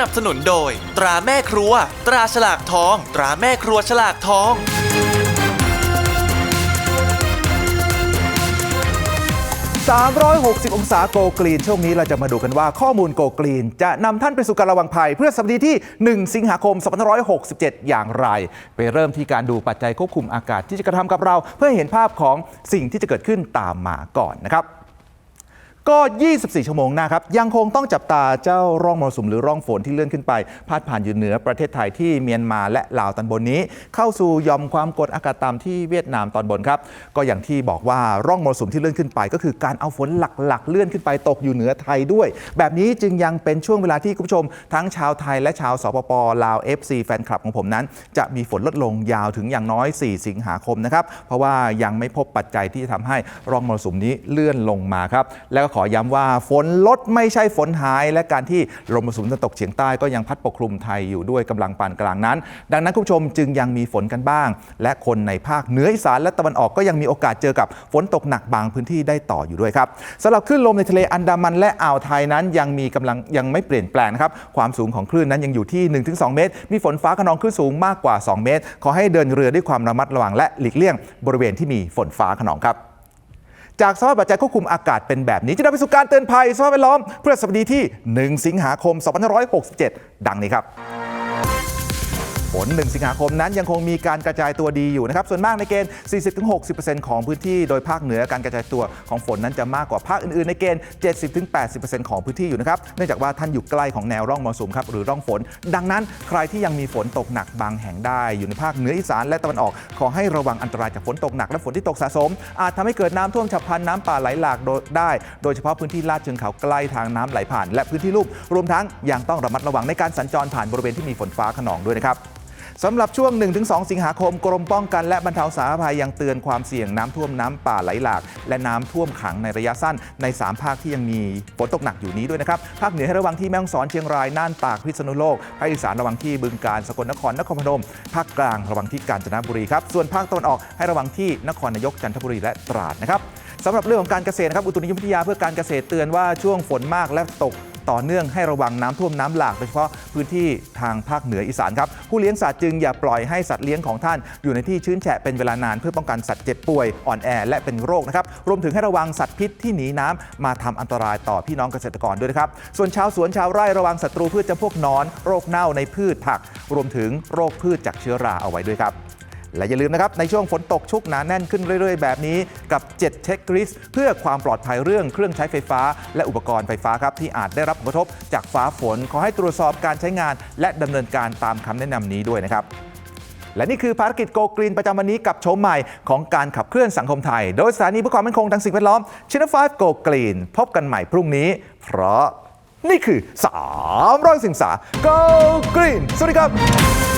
นับสนุนโดย ตราแม่ครัว ตราฉลากทอง ตราแม่ครัวฉลากทอง 360 องศาโกกรีน ช่วงนี้เราจะมาดูกันว่าข้อมูลโกกรีน จะนำท่านไปสู่การระวังภัย เพื่อสัปดาห์ที่ 1 สิงหาคม 2567 อย่างไร ไปเริ่มที่การดูปัจจัยควบคุมอากาศที่จะกระทำกับเรา เพื่อให้เห็นภาพของสิ่งที่จะเกิดขึ้นตามมาก่อนนะครับ ก็ 24 ชั่วโมงหน้าครับ ยังคงต้องจับตาเจ้าร่องมรสุมหรือร่องฝนที่เลื่อนขึ้นไป พาดผ่านอยู่เหนือประเทศไทยที่เมียนมาและลาวตอนบนนี้ เข้าสู่ยอมความกดอากาศต่ำที่เวียดนามตอนบนครับ ก็อย่างที่บอกว่าร่องมรสุมที่เลื่อนขึ้นไป ก็คือการเอาฝนหลักๆ เลื่อนขึ้นไปตกอยู่เหนือไทยด้วย แบบนี้จึงยังเป็นช่วงเวลาที่คุณผู้ชม ทั้งชาวไทยและชาวสปปลาว FC แฟนคลับของผมนั้น จะมีฝนลดลงยาวถึงอย่างน้อย 4 สิงหาคมนะครับเพราะว่ายังไม่พบปัจจัยที่จะทำให้ร่องมรสุมนี้เลื่อนลงมาครับแล้วก็ขอย้ำว่าฝนลดไม่ใช่ฝนหาย และการที่ลมมรสุมตะวันตกเฉียงใต้ก็ยังพัดปกคลุมไทยอยู่ด้วยกำลังปานกลางนั้น ดังนั้นคุณผู้ชมจึงยังมีฝนกันบ้าง และคนในภาคเหนืออีสานและตะวันออกก็ยังมีโอกาสเจอกับฝนตกหนักบางพื้นที่ได้ต่ออยู่ด้วยครับสำหรับคลื่นลมในทะเลอันดามันและอ่าวไทยนั้นยังมีกำลังยังไม่เปลี่ยนแปลงนะครับความสูงของคลื่นนั้นยังอยู่ที่ 1-2 เมตร มีฝนฟ้าขนองคลื่นสูงมากกว่า 2 เมตร ขอให้เดินเรือด้วยความระมัดระวังและหลีกเลี่ยง บริเวณที่มีฝนฟ้าขนองครับ จากสภาพปัจจัยควบคุมอากาศเป็นแบบนี้จะนำไปสู่การเตือนภัยสภาพแวดล้อมเพื่อสัปดาห์ที่ 1 สิงหาคม 2567 ดังนี้ครับ ฝน1สิงหาคมนั้นยังคงมีการกระจายตัวดีอยู่นะครับ ส่วนมากในเกณฑ์ 40-60%ของพื้นที่ โดยภาคเหนือการกระจายตัวของฝนนั้นจะมากกว่าภาคอื่นๆ ในเกณฑ์ 70-80%ของพื้นที่อยู่นะครับ เนื่องจากว่าท่านอยู่ใกล้ของแนวร่องมรสุมครับหรือร่องฝน ดังนั้นใครที่ยังมีฝนตกหนักบางแห่งได้ อยู่ในภาคเหนืออีสานและตะวันออก ขอให้ระวังอันตรายจากฝนตกหนักและฝนที่ตกสะสม อาจทำให้เกิดน้ำท่วมฉับพลันน้ำป่าไหลหลากได้ โดยเฉพาะพื้นที่ลาดเชิงเขาใกล้ทางน้ำไหลผ่าน และพื้นที่ลุ่มรวมทั้งยังต้องระมัดระวังในการสัญจรผ่านบริเวณที่มีฝนฟ้าขนองด้วยนะครับ สำหรับช่วง 1-2 สิงหาคมกรมป้องกันและบรรเทาสาธารณภัยยังเตือนความเสี่ยงน้ำท่วมน้ำป่าไหลหลาก และน้ำท่วมขังในระยะสั้น ใน 3 ภาคที่ยังมีฝนตกหนักอยู่นี้ด้วยนะครับ ภาคเหนือให้ระวังที่แม่ฮ่องสอนเชียงรายน่านตากพิษณุโลกภาคอีสานระวังที่บึงกาฬสกลนครนครพนม ภาคกลางระวังที่กาญจนบุรีครับส่วนภาคตะวันออกให้ระวังที่นครนายกจันทบุรีและตราดนะครับสำหรับเรื่องของการเกษตรนะครับอุตุนิยมวิทยาเพื่อการเกษตรเตือนว่าช่วงฝนมากและตก ต่อเนื่องให้ระวังน้ำท่วมน้ำหลากโดยเฉพาะพื้นที่ทางภาคเหนืออีสานครับผู้เลี้ยงสัตว์จึงอย่าปล่อยให้สัตว์เลี้ยงของท่าน อยู่ในที่ชื้นแฉะเป็นเวลานานเพื่อป้องกันสัตว์เจ็บป่วยอ่อนแอและเป็นโรคนะครับรวมถึงให้ระวังสัตว์พิษที่หนีน้ำมาทำอันตรายต่อพี่น้องเกษตรกรด้วยนะครับส่วนชาวสวนชาวไร่ระวังศัตรูพืชจำพวกนอน โรคเน่าในพืชผัก รวมถึงโรคพืชจากเชื้อราเอาไว้ด้วยครับ และอย่าลืมนะครับในช่วงฝนตกชุกหนาแน่นขึ้นเรื่อย ๆ แบบนี้กับ 7 เช็คลิสเพื่อความปลอดภัยเรื่องเครื่องใช้ไฟฟ้า และอุปกรณ์ไฟฟ้าครับที่อาจได้รับผลกระทบจากฟ้าฝน ขอให้ตรวจสอบการใช้งาน และดำเนินการตามคำแนะนำนี้ด้วยนะครับ และนี่คือภารกิจโกกรีนประจำวันนี้กับโฉมใหม่ของการขับเคลื่อนสังคมไทย โดยสถานีเพื่อความมั่นคงทางสิ่งแวดล้อมชิน5 Go Green พบกันใหม่พรุ่งนี้ เพราะนี่คือ300สิงสา Go Green สวัสดีครับ